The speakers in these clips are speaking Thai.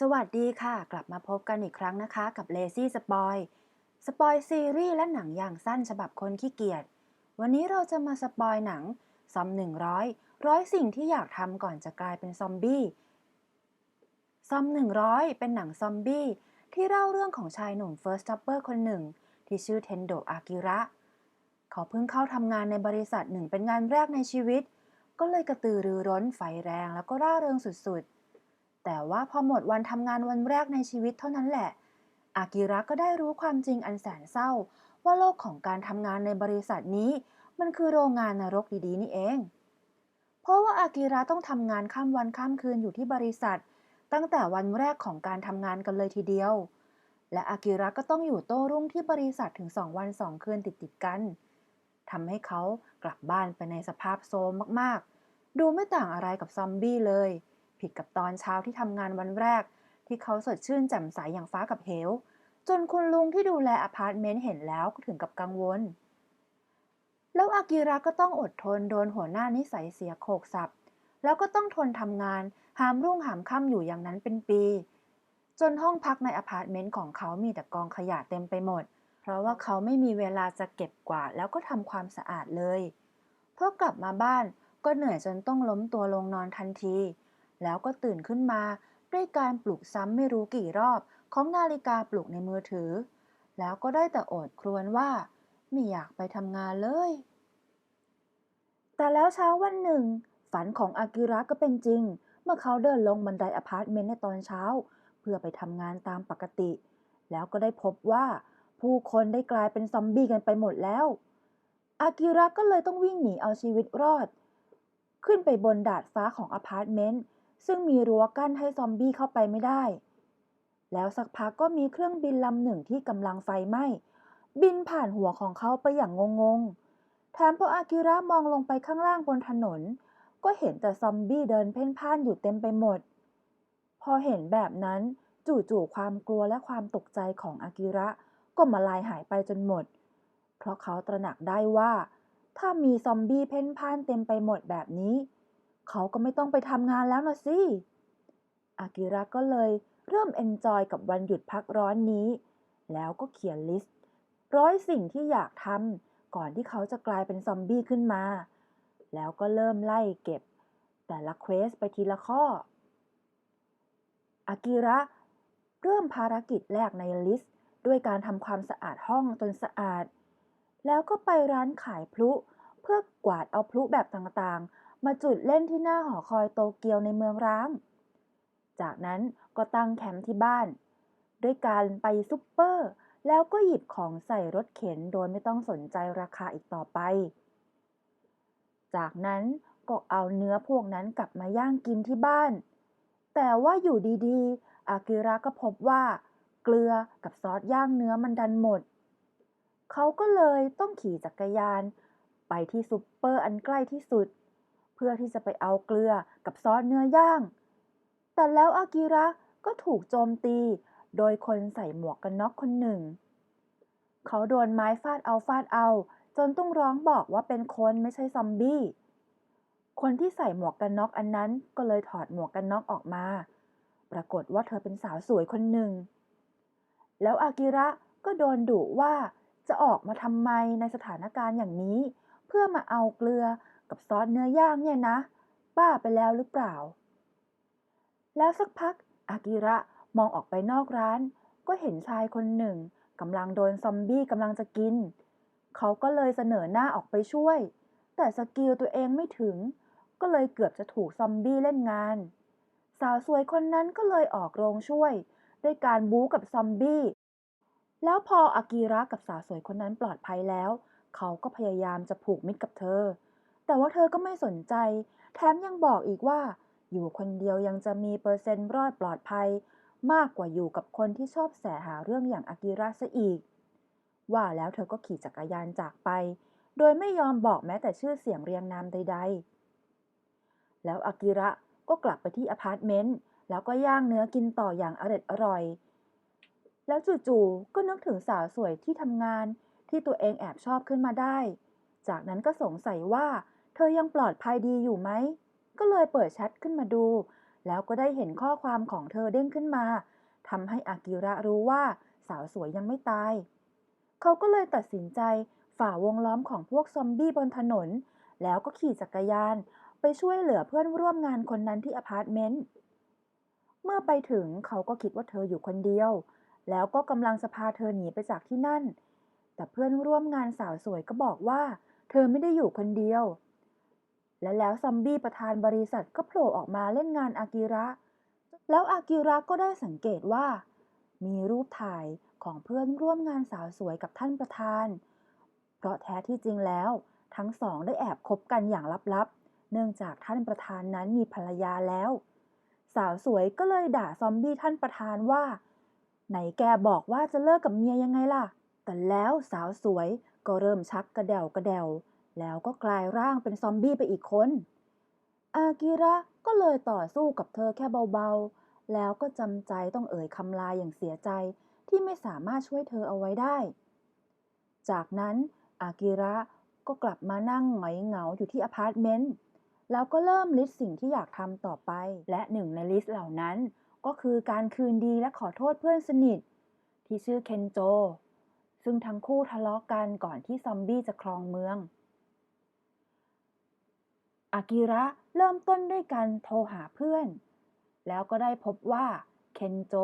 สวัสดีค่ะ กลับมาพบกันอีกครั้งนะคะ กับ Lazy Spoil สปอยซีรีส์และหนังอย่างสั้นฉบับคนขี้เกียจ วันนี้เราจะมาสปอยหนังซอม100ร้อยสิ่งที่อยากทำก่อนจะกลายเป็นซอมบี้ ซอม100เป็นหนังซอมบี้ ที่เล่าเรื่องของชายหนุ่ม First Jobber คนหนึ่ง ที่ชื่อเทนโดอากิระ เขาเพิ่งเข้าทำงานในบริษัทหนึ่งเป็นงานแรกในชีวิต ก็เลยกระตือรือร้นไฟแรงแล้วก็ร่าเริงสุดๆ แต่ว่าพอหมดวันทำงานวันแรกในชีวิตเท่านั้นแหละ อากิระก็ได้รู้ความจริงอันแสนเศร้า ว่าโลกของการทำงานในบริษัทนี้ มันคือโรงงานนรกดีๆ นี่เอง เพราะว่าอากิระต้องทำงานข้ามวันข้ามคืนอยู่ที่บริษัท ตั้งแต่วันแรกของการทำงานกันเลยทีเดียว และอากิระก็ต้องอยู่โต้รุ่งที่บริษัทถึง2วัน2คืนติดๆกันทำให้เขากลับบ้านไปในสภาพโซมมากๆ ดูไม่ต่างอะไรกับซอมบี้เลย ผิดกับตอนเช้าที่ทำงานวันแรก ที่เขาสดชื่นแจ่มใสอย่างฟ้ากับเหว จนคุณลุงที่ดูแลอพาร์ตเมนต์เห็นแล้วก็ถึงกับกังวล แล้วอากิระก็ต้องอดทนโดนหัวหน้านิสัยเสียโขกสับ แล้วก็ต้องทนทำงาน หามรุ่งหามค่ำอยู่อย่างนั้นเป็นปี จนห้องพักในอพาร์ตเมนต์ของเขามีแต่กองขยะเต็มไปหมด เพราะว่าเขาไม่มีเวลาจะเก็บกวาดแล้วก็ทำความสะอาดเลยพอกลับมาบ้านก็เหนื่อยจนต้องล้มตัวลงนอนทันที แล้วก็ตื่นขึ้นมา ด้วยการปลุกซ้ำไม่รู้กี่รอบของนาฬิกาปลุกในมือถือ แล้วก็ได้แต่โอดครวญว่า ไม่อยากไปทำงานเลย แต่แล้วเช้าวันหนึ่ง ฝันของอากิระก็เป็นจริง เมื่อเขาเดินลงบันไดอพาร์ตเมนต์ในตอนเช้า เพื่อไปทำงานตามปกติ แล้วก็ได้พบว่า ผู้คนได้กลายเป็นซอมบี้กันไปหมดแล้ว อากิระก็เลยต้องวิ่งหนีเอาชีวิตรอด ขึ้นไปบนดาดฟ้าของอพาร์ตเมนต์ ซึ่งมีรั้วกั้นให้ซอมบี้เข้าไปไม่ได้ แล้วสักพักก็มีเครื่องบินลำหนึ่งที่กำลังไฟไหม้ บินผ่านหัวของเขาไปอย่างงงๆแถมพออากิระมองลงไปข้างล่างบนถนน ก็เห็นแต่ซอมบี้เดินเพ่นพ่านอยู่เต็มไปหมด พอเห็นแบบนั้นจู่ๆความกลัวและความตกใจของอากิระก็มาลายหายไปจนหมด เพราะเขาตระหนักได้ว่า ถ้ามีซอมบี้เพ่นพ่านเต็มไปหมดแบบนี้ เขาก็ไม่ต้องไปทำงานแล้วนะสิ อากิระก็เลยเริ่มเอนจอยกับวันหยุดพักร้อนนี้ แล้วก็เขียนลิสต์ ร้อยสิ่งที่อยากทำก่อนที่เขาจะกลายเป็นซอมบี้ขึ้นมา แล้วก็เริ่มไล่เก็บ แต่ละเควสไปทีละข้อ อากิระเริ่มภารกิจแรกในลิสต์ ด้วยการทำความสะอาดห้องจนสะอาด แล้วก็ไปร้านขายพลุเพื่อกวาดเอาพลุแบบต่างๆ มาจุดเล่นที่หน้าหอคอยโตเกียวในเมืองร้าง จากนั้นก็ตั้งแคมป์ที่บ้าน ด้วยการไปซุปเปอร์ แล้วก็หยิบของใส่รถเข็นโดยไม่ต้องสนใจราคาอีกต่อไป จากนั้นก็เอาเนื้อพวกนั้นกลับมาย่างกินที่บ้าน แต่ว่าอยู่ดีๆ อากิระก็พบว่า เกลือกับซอสย่างเนื้อมันดันหมด เขาก็เลยต้องขี่จักรยาน ไปที่ซุปเปอร์อันใกล้ที่สุด เพื่อที่จะไปเอาเกลือกับซอสเนื้อย่าง แต่แล้วอากิระก็ถูกโจมตี โดยคนใส่หมวกกันน็อกคนหนึ่ง เขาโดนไม้ฟาดเอาฟาดเอา จนต้องร้องบอกว่าเป็นคนไม่ใช่ซอมบี้ คนที่ใส่หมวกกันน็อกอันนั้นก็เลยถอดหมวกกันน็อกออกมา ปรากฏว่าเธอเป็นสาวสวยคนหนึ่ง แล้วอากิระก็โดนดุว่าจะออกมาทำไมในสถานการณ์อย่างนี้ เพื่อมาเอาเกลือ กับซอสเนื้อย่างเนี่ยนะ บ้าไปแล้วหรือเปล่า แล้วสักพัก อากิระมองออกไปนอกร้าน ก็เห็นชายคนหนึ่งกำลังโดนซอมบี้กำลังจะกิน เขาก็เลยเสนอหน้าออกไปช่วย แต่สกิลตัวเองไม่ถึง ก็เลยเกือบจะถูกซอมบี้เล่นงาน สาวสวยคนนั้นก็เลยออกโรงช่วย ด้วยการบู๊กับซอมบี้ แล้วพออากิระกับสาวสวยคนนั้นปลอดภัยแล้ว เขาก็พยายามจะผูกมิตรกับเธอ แต่ว่าเธอก็ไม่สนใจ แถมยังบอกอีกว่า อยู่คนเดียวยังจะมีเปอร์เซ็นต์รอดปลอดภัย มากกว่าอยู่กับคนที่ชอบแสหาเรื่องอย่างอากิระซะอีก ว่าแล้วเธอก็ขี่จักรยานจากไป โดยไม่ยอมบอกแม้แต่ชื่อเสียงเรียงนามใด ๆ แล้วอากิระก็กลับไปที่อพาร์ตเมนต์แล้วก็ย่างเนื้อกินต่ออย่างอร็ดอร่อย แล้วจู่ๆก็นึกถึงสาวสวยที่ทำงานที่ตัวเองแอบชอบขึ้นมาได้ จากนั้นก็สงสัยว่า เธอยังปลอดภัยดีอยู่ไหม ก็เลยเปิดแชทขึ้นมาดู แล้วก็ได้เห็นข้อความของเธอเด้งขึ้นมาทำให้อากิระรู้ว่าสาวสวยยังไม่ตาย เขาก็เลยตัดสินใจฝ่าวงล้อมของพวกซอมบี้บนถนน แล้วก็ขี่จักรยาน ไปช่วยเหลือเพื่อนร่วมงานคนนั้นที่อพาร์ตเมนต์ เมื่อไปถึงเขาก็คิดว่าเธออยู่คนเดียว แล้วก็กำลังจะพาเธอหนีไปจากที่นั่น แต่เพื่อนร่วมงานสาวสวยก็บอกว่า เธอไม่ได้อยู่คนเดียว และแล้วซอมบี้ประธานบริษัทก็โผล่ออกมาเล่นงานอากิระ แล้วอากิระก็ได้สังเกตว่า มีรูปถ่ายของเพื่อนร่วมงานสาวสวยกับท่านประธาน เพราะแท้ที่จริงแล้ว ทั้งสองได้แอบคบกันอย่างลับๆ เนื่องจากท่านประธานนั้นมีภรรยาแล้ว สาวสวยก็เลยด่าซอมบี้ท่านประธานว่า ไหนแกบอกว่าจะเลิกกับเมียยังไงล่ะ แต่แล้วสาวสวยก็เริ่มชักกระเดวกระเดว แล้วก็กลายร่างเป็นซอมบี้ไปอีกคน อากิระก็เลยต่อสู้กับเธอแค่เบาๆ แล้วก็จำใจต้องเอ่ยคำลาอย่างเสียใจที่ไม่สามารถช่วยเธอเอาไว้ได้ จากนั้นอากิระก็กลับมานั่งหงอยเหงาอยู่ที่อพาร์ตเมนต์ แล้วก็เริ่มลิสต์สิ่งที่อยากทำต่อไป และหนึ่งในลิสต์เหล่านั้น ก็คือการคืนดีและขอโทษเพื่อนสนิท ที่ชื่อเคนโจ ซึ่งทั้งคู่ทะเลาะกันก่อนที่ซอมบี้จะครองเมือง อากิระเริ่มต้นด้วยการโทรหาเพื่อน แล้วก็ได้พบว่าเคนโจ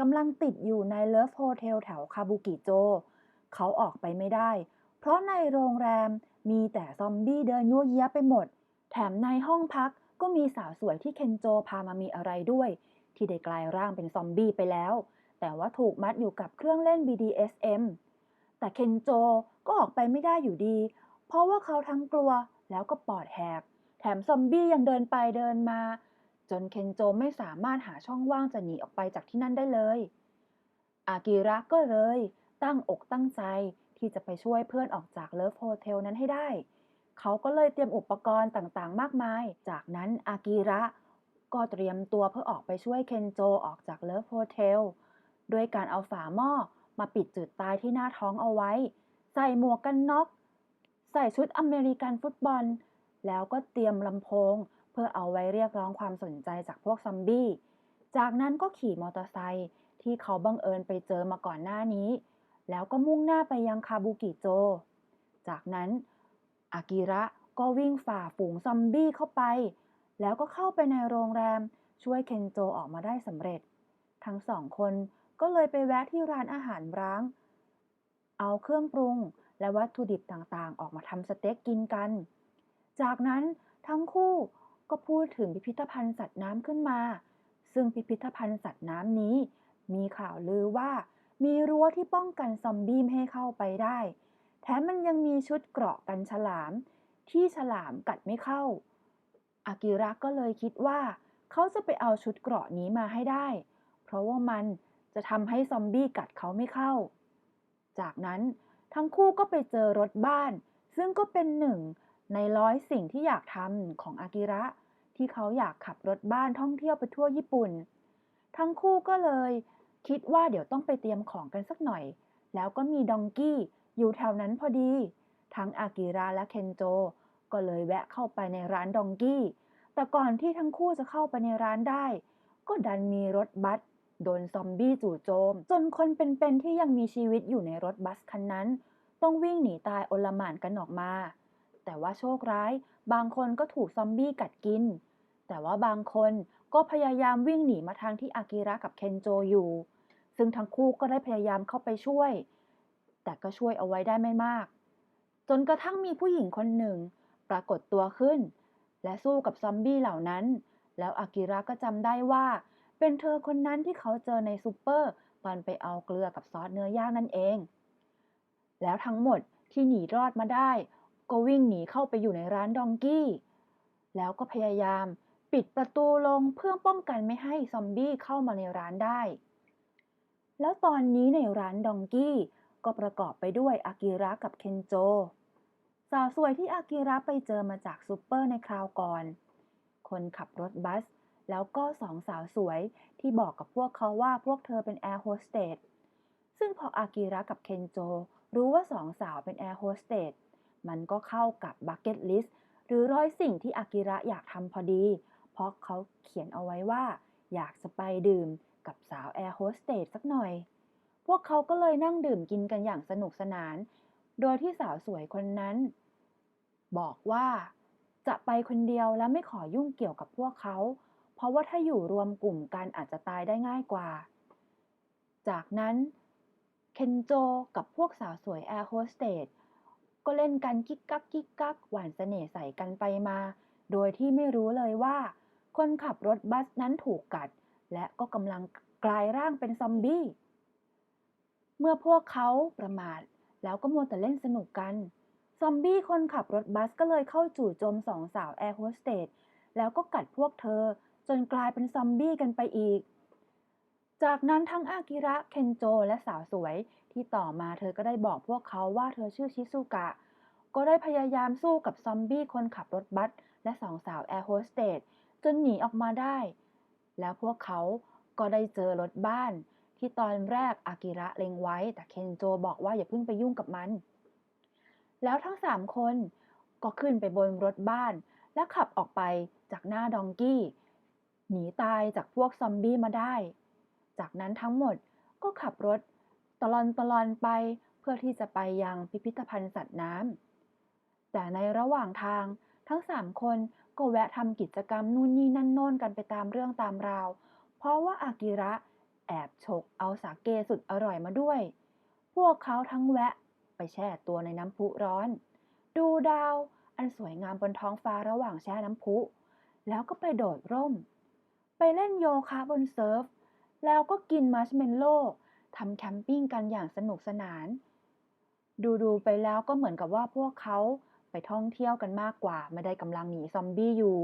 กำลังติดอยู่ในเลิฟโฮเทลแถวคาบุกิโจ เขาออกไปไม่ได้ เพราะในโรงแรมมีแต่ซอมบี้เดินยั่วเยี้ยไปหมด แถมในห้องพักก็มีสาวสวยที่เคนโจพามามีอะไรด้วย ที่ได้กลายร่างเป็นซอมบี้ไปแล้ว แต่ว่าถูกมัดอยู่กับเครื่องเล่น BDSM แต่เคนโจก็ออกไปไม่ได้อยู่ดี เพราะว่าเขาทั้งกลัวแล้วก็ปอดแหก แถมซอมบี้ยังเดินไปเดินมา จนเคนโจไม่สามารถหาช่องว่างจะหนีออกไปจากที่นั่นได้เลย อากิระก็เลย ตั้งอกตั้งใจที่จะไปช่วยเพื่อนออกจากเลิฟโฮเทลนั้นให้ได้ เขาก็เลยเตรียมอุปกรณ์ต่างๆ มากมาย จากนั้นอากิระก็เตรียมตัวเพื่อออกไปช่วยเคนโจออกจากเลิฟโฮเทลด้วยการเอาฝาหม้อมาปิดจุดตายที่หน้าท้องเอาไว้ ใส่หมวกกันน็อก ใส่ชุดอเมริกันฟุตบอล แล้วก็เตรียมลำโพง เพื่อเอาไว้เรียกร้องความสนใจจากพวกซอมบี้ จากนั้นก็ขี่มอเตอร์ไซค์ที่เขาบังเอิญไปเจอมาก่อนหน้านี้ แล้วก็มุ่งหน้าไปยังคาบุกิโจ จากนั้นอากิระก็วิ่งฝ่าฝูงซอมบี้เข้าไป แล้วก็เข้าไปในโรงแรมช่วยเคนโจออกมาได้สำเร็จ ทั้งสองคนก็เลยไปแวะที่ร้านอาหารร้าง เอาเครื่องปรุง และวัตถุดิบต่างๆ ออกมาทำสเต็กกินกัน จากนั้นทั้งคู่ก็พูดถึงพิพิธภัณฑ์สัตว์น้ำขึ้นมา ซึ่งพิพิธภัณฑ์สัตว์น้ำนี้ มีข่าวลือว่ามีรั้วที่ป้องกันซอมบี้ไม่ให้เข้าไปได้ แถมมันยังมีชุดเกราะกันฉลาม ที่ฉลามกัดไม่เข้า อากิระก็เลยคิดว่า เขาจะไปเอาชุดเกราะนี้มาให้ได้ เพราะว่ามันจะทำให้ซอมบี้กัดเขาไม่เข้า จากนั้นทั้งคู่ก็ไปเจอรถบ้าน ซึ่งก็เป็นหนึ่ง ในร้อยสิ่งที่อยากทำของอากิระ ที่เขาอยากขับรถบ้านท่องเที่ยวไปทั่วญี่ปุ่น ทั้งคู่ก็เลยคิดว่าเดี๋ยวต้องไปเตรียมของกันสักหน่อย แล้วก็มีดองกี้อยู่แถวนั้นพอดี ทั้งอากิระและเคนโจ ก็เลยแวะเข้าไปในร้านดองกี้ แต่ก่อนที่ทั้งคู่จะเข้าไปในร้านได้ ก็ดันมีรถบัสโดนซอมบี้จู่โจม จนคนเป็นๆที่ยังมีชีวิตอยู่ในรถบัสคันนั้น ต้องวิ่งหนีตายโอลหม่านกันออกมา แต่ว่าโชคร้าย บางคนก็ถูกซอมบี้กัดกิน แต่ว่าบางคนก็พยายามวิ่งหนีมาทางที่อากิระกับเคนโจอยู่ ซึ่งทั้งคู่ก็ได้พยายามเข้าไปช่วย แต่ก็ช่วยเอาไว้ได้ไม่มาก จนกระทั่งมีผู้หญิงคนหนึ่ง ปรากฏตัวขึ้น และสู้กับซอมบี้เหล่านั้น แล้วอากิระก็จำได้ว่า เป็นเธอคนนั้นที่เขาเจอในซูเปอร์ตอนไปเอาเกลือกับซอสเนื้อย่างนั่นเอง แล้วทั้งหมดที่หนีรอดมาได้ ก็วิ่งหนีเข้าไปอยู่ในร้านดองกี้ แล้วก็พยายามปิดประตูลงเพื่อป้องกันไม่ให้ซอมบี้เข้ามาในร้านได้ แล้วตอนนี้ในร้านดองกี้ก็ประกอบไปด้วยอากิระกับเคนโจ สาวสวยที่อากิระไปเจอมาจากซูเปอร์ในคราวก่อน คนขับรถบัส แล้วก็สองสาวสวยที่บอกกับพวกเขาว่าพวกเธอเป็นแอร์โฮสเตสซึ่งพออากิระกับเคนโจ รู้ว่าสองสาวเป็นแอร์โฮสเตส มันก็เข้ากับบักเก็ตลิสต์หรือร้อยสิ่งที่อากิระอยากทำพอดี เพราะเขาเขียนเอาไว้ว่า อยากจะไปดื่มกับสาวแอร์โฮสเตสสักหน่อย พวกเขาก็เลยนั่งดื่มกินกันอย่างสนุกสนาน โดยที่สาวสวยคนนั้น บอกว่าจะไปคนเดียวและไม่ขอยุ่งเกี่ยวกับพวกเขา เพราะว่าถ้าอยู่รวมกลุ่มกันอาจจะตายได้ง่ายกว่า จากนั้นเคนโจกับพวกสาวสวยแอร์โฮสเตส ก็เล่นกันกิ๊กกักกิ๊กกักหวานเสน่ห์ใส่กันไปมา โดยที่ไม่รู้เลยว่า คนขับรถบัสนั้นถูกกัด และก็กำลังกลายร่างเป็นซอมบี้ เมื่อพวกเขาประมาท แล้วก็มัวแต่เล่นสนุกกัน ซอมบี้คนขับรถบัสก็เลยเข้าจู่โจมสองสาวแอร์โฮสเตสแล้วก็กัดพวกเธอจนกลายเป็นซอมบี้กันไปอีก จากนั้นทั้งอากิระเคนโจและสาวสวย ที่ต่อมาเธอก็ได้บอกพวกเขาว่าเธอชื่อชิซุกะ ก็ได้พยายามสู้กับซอมบี้คนขับรถบัสและสองสาวแอร์โฮสเตสจนหนีออกมาได้ แล้วพวกเขาก็ได้เจอรถบ้าน ที่ตอนแรกอากิระเล็งไว้ แต่เคนโจบอกว่าอย่าเพิ่งไปยุ่งกับมัน แล้วทั้งสามคนก็ขึ้นไปบนรถบ้าน และขับออกไปจากหน้าดองกี้ หนีตายจากพวกซอมบี้มาได้ จากนั้นทั้งหมดก็ขับรถตลอนตลอนไปเพื่อที่จะไปยังพิพิธภัณฑ์สัตว์น้ำ แต่ในระหว่างทางทั้งสามคนก็แวะทำกิจกรรมนู่นนี่นั่นโน่นกันไปตามเรื่องตามราว เพราะว่าอากิระแอบฉกเอาสาเกสุดอร่อยมาด้วย พวกเขาทั้งแวะไปแช่ตัวในน้ำพุร้อน ดูดาวอันสวยงามบนท้องฟ้าระหว่างแช่น้ำพุ แล้วก็ไปโดดร่ม ไปเล่นโยคะบนเซิร์ฟ แล้วก็กินมัชเมลโล่ทำแคมปิ้งกันอย่างสนุกสนานดูดูๆไปแล้วก็เหมือนกับว่าพวกเขาไปท่องเที่ยวกันมากกว่า ไม่ได้กำลังหนีซอมบี้อยู่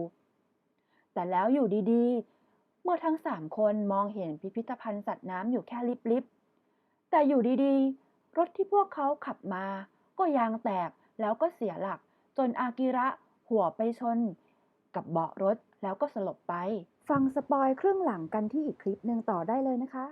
แต่แล้วอยู่ดีๆ เมื่อทั้งสามคนมองเห็นพิพิธภัณฑ์สัตว์น้ำอยู่แค่ลิบๆ แต่อยู่ดีๆ รถที่พวกเขาขับมา ก็ยางแตกแล้วก็เสียหลัก จนอากิระหัวไปชน กับเบาะรถแล้วก็สลบไป ฟังสปอยครึ่งหลังกันที่อีกคลิปหนึ่งต่อได้เลยนะคะ